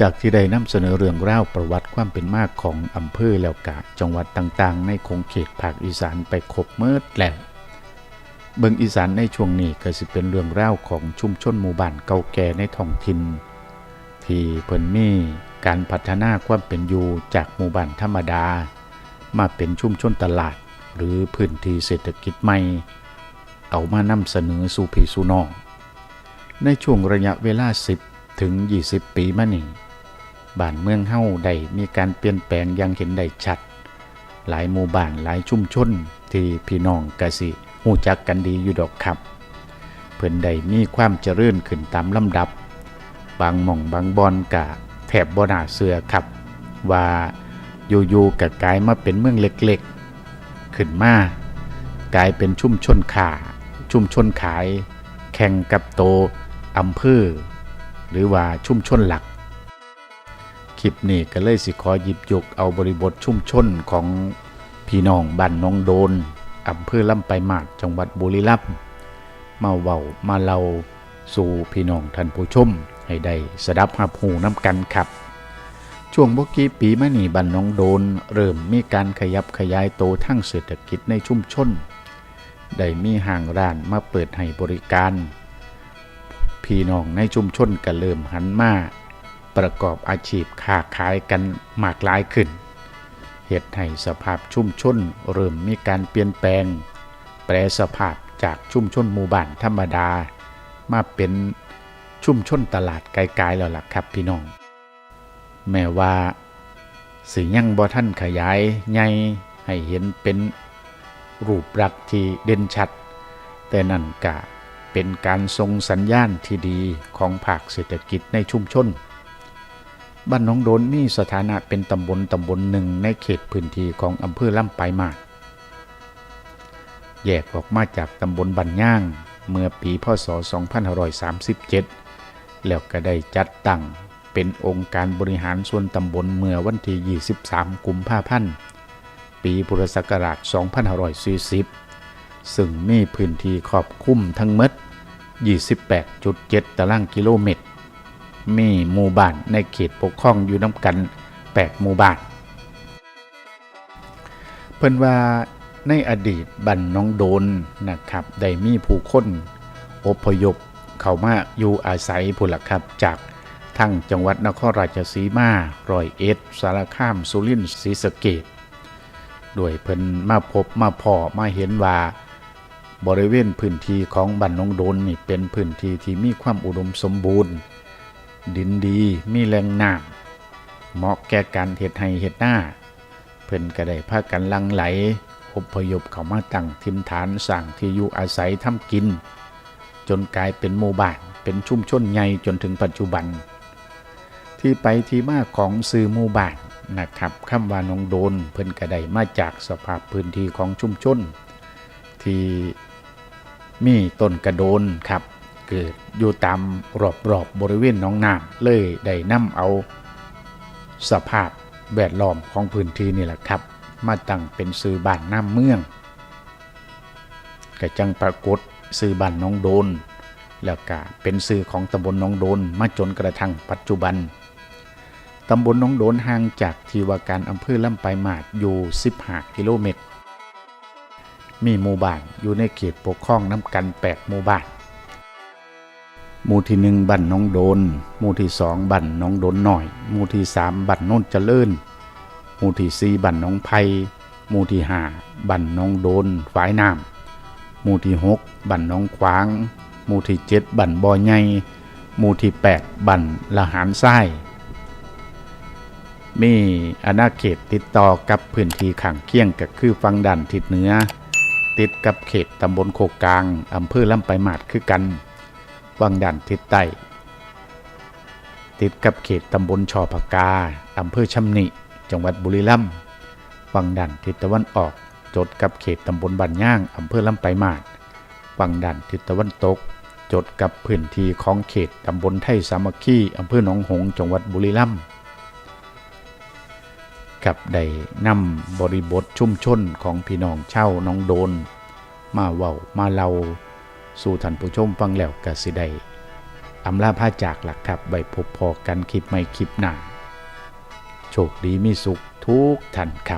จากที่ได้นำเสนอเรื่องราวประวัติความเป็นมากของอำเภอแล้วกะจังหวัดต่างๆ ในคงเขตภาคอีสานไปครบเมิดแล้วเบิงอีสานในช่วงนี้ก็สิเป็นเรื่องราวของชุมชนหมู่บ้านเก่าแก่ในท้องถิ่นที่เพิ่นมีการพัฒนาความเป็นอยู่จากหมู่บ้านธรรมดา มาเป็นชุมชนตลาด หรือพื้นที่เศรษฐกิจใหม่ เอามานำเสนอสู่พี่สู่น้องในช่วงระยะเวลา 10 ถึง 20 ปีมานี้ บ้านเมืองเฮ้าได้มีการเปลี่ยนแปลงอย่างเห็นได้ชัด หลายหมู่บ้านหลายชุมชนที่พี่น้องกสิหูจักกันดีอยู่ดอกครับ เพิ่นได้มีความเจริญขึ้นตามลำดับ บางหม่องบางบอนกะแถบบ่นาเสือครับ ว่าอยู่ๆกะกลายมาเป็นเมืองเล็กๆ ขึ้นมากลายเป็นชุมชนขาชุมชนขาย แข่งกับโตอำเภอหรือว่าชุมชนหลัก คลิปนี้ก็เลยสิขอหยิบยกเอาบริบทชุมชนของพี่น้องบ้านน้องโดนอำเภอลำไปายมาศจังหวัดบุรีรัมย์มาเว้ามาเล่าสู่พี่น้องท่านผู้ชม ให้ได้สดับหับหูน้ำกันครับ ช่วงบกี้ปีมานี่บ้านน้องโดน เริ่มมีการขยับขยายโตทั้งเศรษฐกิจในชุมชน ได้มีห้างร้านมาเปิดให้บริการ พี่น้องในชุมชนก็เริ่มหันมา ประกอบอาชีพค้าขายกันมากหลายขึ้น เหตุให้สภาพชุมชนเริ่มมีการเปลี่ยนแปลง แปรสภาพจากชุมชนหมู่บ้านธรรมดา มาเป็นชุมชนตลาดไกลๆแล้วล่ะครับพี่น้อง แม้ว่าสิยังบ่ท่านขยายใหญ่ให้เห็นเป็นรูปลักษ์ที่เด่นชัด แต่นั่นกะเป็นการทรงสัญญาณที่ดีของภาคเศรษฐกิจในชุมชน บ้านหนองโดนมีสถานะเป็นตำบลตำบลหนึ่งในเขตพื้นที่ของอำเภอลำปลายมาศแยกออกมาจากตำบลบันย่าง เมื่อปีพศ 2537 แล้วก็ได้จัดตั้งเป็นองค์การบริหารส่วนตำบลเมื่อวันที่ 23 กุมภาพันธ์ ปีพุทธศักราช 2540 ซึ่งมีพื้นที่ครอบคลุมทั้งหมด 28.7 ตารางกิโลเมตร มีหมู่บ้านในเขตปกครองอยู่น้ำกัน8หมู่บ้าน เพิ่นว่าในอดีตบันน้องโดนนะครับได้มีผู้คนอพยพเข้ามาอยู่อาศัยพุ่นละครับจากทั้งจังหวัดนครราชสีมาร้อยเอ็ด สารคามสุรินทร์ศรีสะเกษด้วยเพิ่นมาพบมาพอมาเห็นว่าบริเวณพื้นที่ของบ้านน้องโดนนี่เป็นพื้นที่ที่มีความอุดมสมบูรณ์ ดินดีมีแหล่งน้ำเหมาะแก่การเห็ดให้เห็ดหน้า เพิ่นก็ได้พากันลังไหลอพยพเข้ามาตั้งทิมฐานสร้างที่อยู่อาศัยทำกิน จนกลายเป็นหมู่บ้านเป็นชุมชนใหญ่จนถึงปัจจุบัน ที่ไปที่มาของสื่อหมู่บ้านนะครับคำว่านองโดนเพิ่นก็ได้มาจากสภาพพื้นที่ของชุมชน ที่มีต้นกระโดนครับ เกิดอยู่ตามรอบๆบบริเวณน้องน้ำเลยได้นำเอาสภาพแวดล้อมของพื้นที่นี่แหละครับ มาตั้งเป็นสื่อบ้านน้ำเมืองกระจังปรากฏสื่อบ้านน้องโดน แล้วก็เป็นสื่อของตำบลน้องโดนมาจนกระทั่งปัจจุบันตำบลน้องโดนห่างจากที่ว่าการอำเภอลำปลายมาศอยู่ 15 กิโลเมตร มีหมู่บ้านอยู่ในเขตปกครองน้ำกัน 8 หมู่บ้าน หมู่ที่หนึ่งบ้านน้องโดน หมู่ที่สองบ้านน้องโดนหน่อย หมู่ที่สามบ้านโน้นเจริญ หมู่ที่สี่บ้านน้องไผ่หมู่ที่ห้าบ้านน้องโดนฝายน้ำหมู่ที่หกบ้านน้องขวาง หมู่ที่เจ็ดบ้านบอใหญ่หมู่ที่แปดบ้านละหารไส้มีอาณาเขตติดต่อกับพื้นที่ข้างเคียงก็คือฝั่งด้านทิศเหนือ ติดกับเขตตำบลโคกกลางอำเภอลำไปลายมาศคือกัน ฝั่งด้านทิศใต้ติดกับเขตตำบลชอพกาอำเภอชำนิ จังหวัดบุรีรัมย์ฝั่งด้านทิศตะวันออกจดกับเขตตำบลบันย่างอำเภอลำไปามาศฝั่งด้านทิศตะวันตก จดกับพื้นที่ของเขตตำบลไทยสามัคคีอำเภอหนองหงส์จังหวัดบุรีรัมย์กับได้นำบริบทชุ่มชนของพี่น้องเช่าน้องโดน มาเว้ามาเล่า สู่ท่านผู้ชมฟังแล้วก็สิได้อำลาผ้าจากหลักครับไว้พบพอกันคลิปไม่คลิปหน้า โชคดีมีสุขทุกท่านครับ